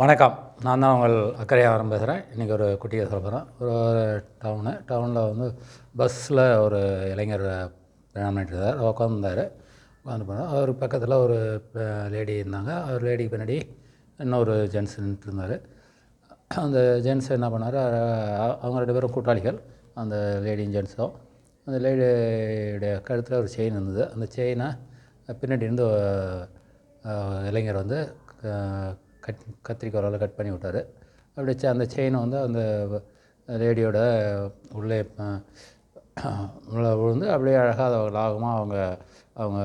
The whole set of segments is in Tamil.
வணக்கம். நான் தான் உங்கள் அக்கறையாவரம் பேசுகிறேன் இன்றைக்கி ஒரு குட்டியை சொல்ல போகிறேன் ஒரு டவுனு டவுனில் வந்து பஸ்ஸில் ஒரு இளைஞர் பிரயாணம் பண்ணிட்டு இருந்தார் உட்காந்துருந்தார் உட்காந்து போனார் அவர் பக்கத்தில் ஒரு லேடி இருந்தாங்க. அவர் லேடிக்கு பின்னாடி இன்னொரு ஜென்ஸ் நின்றுட்டு இருந்தார். அந்த ஜென்ஸ் என்ன பண்ணார்? அவங்க ரெண்டு பேரும் கூட்டாளிகள். அந்த லேடியும் ஜென்ஸும் அந்த லேடியுடைய கழுத்தில் ஒரு செயின் இருந்தது. அந்த செயினை பின்னாடி இருந்து இளைஞர் வந்து கட் கத்திரிக்கோலால் கட் பண்ணி விட்டார். அப்படி செ- அந்த செயினை வந்து அந்த லேடியோட உள்ளே உள்ள விழுந்து அப்படியே அழகாக அதை லாகமாக அவங்க அவங்க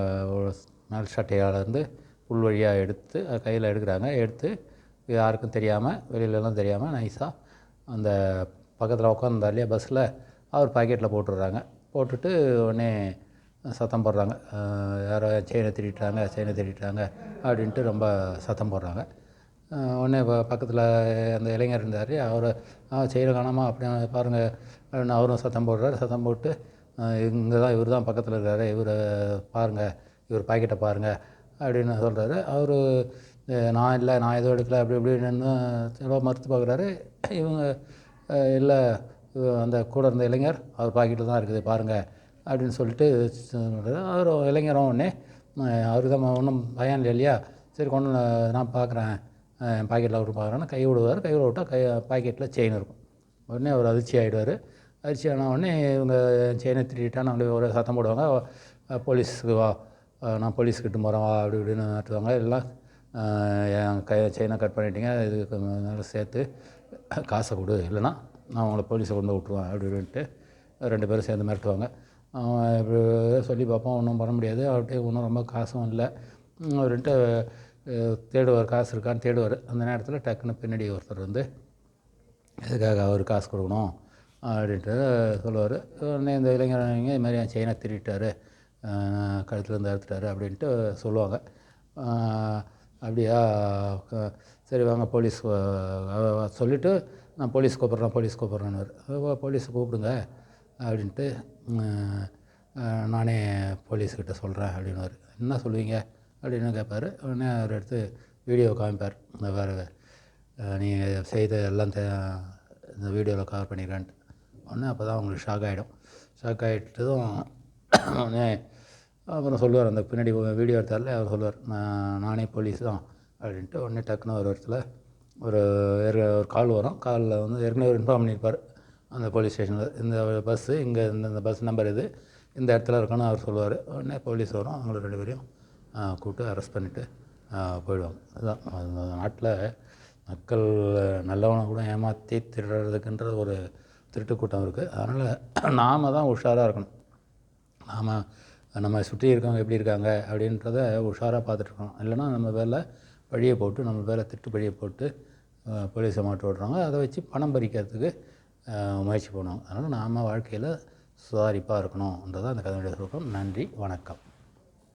மேல் சட்டையால் இருந்து புல் வழியாக எடுத்து கையில் எடுக்கிறாங்க. எடுத்து யாருக்கும் தெரியாமல் வெளியிலலாம் தெரியாமல் நைஸாக அந்த பக்கத்தில் உட்காந்துருந்தா இல்லையா பஸ்ஸில் அவர் பாக்கெட்டில் போட்டுடுறாங்க. போட்டுட்டு உடனே சத்தம் போடுறாங்க. யாரோ செயினை திருடிட்டாங்க செயினை திருடிட்டாங்க அப்படின்ட்டு ரொம்ப சத்தம் போடுறாங்க. உடனே இப்போ பக்கத்தில் அந்த இளைஞர் இருந்தார். அவர் செயினை காணாமல் அப்படி பாருங்கள் அப்படின்னு அவரும் சத்தம் போடுறாரு. சத்தம் போட்டு இங்கே தான் இவர் தான் பக்கத்தில் இருக்காரு. இவர் பாருங்கள் இவர் பாக்கெட்டை பாருங்கள் அப்படின்னு சொல்கிறாரு அவர் நான் இல்லை நான் எதுவும் எடுக்கல அப்படி இப்படின்னு எவ்வளோ மறுத்து பார்க்குறாரு இவங்க இல்லை அந்த கூட இருந்த இளைஞர் அவர் பாக்கெட்டில் தான் இருக்குது பாருங்கள் அப்படின்னு சொல்லிட்டு அவர் இளைஞரும் உடனே அவருக்கு தான் ஒன்றும் பயம் இல்லை இல்லையா? சரி கொண்டு நான் பார்க்குறேன் பாக்கெட்டில் அவர் பார்க்குறேன்னு கை விடுவார். கை விட்டால் கை பாக்கெட்டில் செயின் இருக்கும். உடனே அவர் அதிர்ச்சி ஆகிடுவார் அதிர்ச்சி ஆன உடனே இவங்க செயினை திருடிட்டான்னு நம்மளே ஒரு சத்தம் போடுவாங்க. போலீஸுக்கு வா. நான் நான் போலீஸ்கிட்ட போகிறேன் வா அப்படி இப்படின்னு நடத்துவாங்க எல்லாம் என் கை செயினை கட் பண்ணிட்டீங்க. இதுக்கு நல்லா சேர்த்து காசை கொடு. இல்லைன்னா நான் உங்களை போலீஸை கொண்டு விட்ருவேன் அப்படி இப்படின்ட்டு ரெண்டு பேரும் சேர்ந்து மிரட்டுவாங்க. அவன் இப்படி சொல்லி பார்ப்போம். ஒன்றும் பண்ண முடியாது. அவர்கிட்ட ஒன்றும் ரொம்ப காசும் இல்லை. அவர்கிட்ட தேடுவார் காசு இருக்கான்னு தேடுவார். அந்த நேரத்தில் டக்குன்னு பின்னாடி ஒருத்தர் வந்து எதுக்காக அவர் காசு கொடுக்கணும்? அப்படின்ட்டு சொல்லுவார். உடனே இந்த இளைஞர் இது மாதிரி என் செயினை திருட்டார் கழுத்தில் இருந்து அறுத்துட்டாரு. அப்படின்ட்டு சொல்லுவாங்க. அப்படியா? சரி வாங்க போலீஸ் சொல்லிவிட்டு நான் போலீஸ் கூப்பிட்றேன் போலீஸ் கூப்பிட்றேன்னு போலீஸ் கூப்பிடுங்க. அப்படின்ட்டு நானே போலீஸ்கிட்ட சொல்கிறேன் அப்படின்னுவார். என்ன சொல்லுவீங்க? அப்படின்னு கேட்பார்? உடனே அவர் எடுத்து வீடியோ காமிப்பார். இந்த வேறு நீங்கள் செய்த எல்லாம் தே இந்த வீடியோவில் கவர் பண்ணிக்கிறேன்ட்டு. உடனே அப்போ தான் அவங்களுக்கு ஷாக் ஆகிடும் ஷாக் ஆகிட்டதும் உடனே அப்புறம் சொல்லுவார் அந்த பின்னாடி வீடியோ எடுத்தாலே அவர் சொல்லுவார் நான் நானே போலீஸ் தான் அப்படின்ட்டு உடனே டக்குன்னு ஒரு இடத்துல ஒரு ஏற்க- ஒரு கால் வரும். காலில் வந்து ஏற்கனவே ஒரு இன்ஃபார்ம் பண்ணியிருப்பார் அந்த போலீஸ் ஸ்டேஷனில் இந்த பஸ்ஸு இங்கே இந்த பஸ் நம்பர் இது இந்த இடத்துல இருக்குன்னு அவர் சொல்லுவார். உடனே போலீஸ் வரும் அவங்கள ரெண்டு பேரையும் கூப்பிட்டு அரெஸ்ட் பண்ணிவிட்டு போயிடுவாங்க. அதுதான். அந்த நாட்டில் மக்கள் நல்லவனை கூட ஏமாற்றி திருடுறதுக்குன்ற ஒரு திருட்டு கூட்டம் இருக்குது அதனால் நாம் தான் உஷாராக இருக்கணும். நாம் நம்ம சுற்றி இருக்கவங்க எப்படி இருக்காங்க அப்படின்றத உஷாராக பார்த்துட்ருக்கோம் இல்லைன்னா நம்ம வேலை வழியை போட்டு நம்ம வேலை திட்டு பழியை போட்டு போலீஸை மாட்டு விட்றாங்க. அதை வச்சு பணம் பறிக்கிறதுக்கு முயற்சி பண்ணுவோம் அதனால் நாம் வாழ்க்கையில் சுதாரிப்பாக இருக்கணும்ன்றதான் அந்த கதையுடைய சுருக்கம். நன்றி வணக்கம்.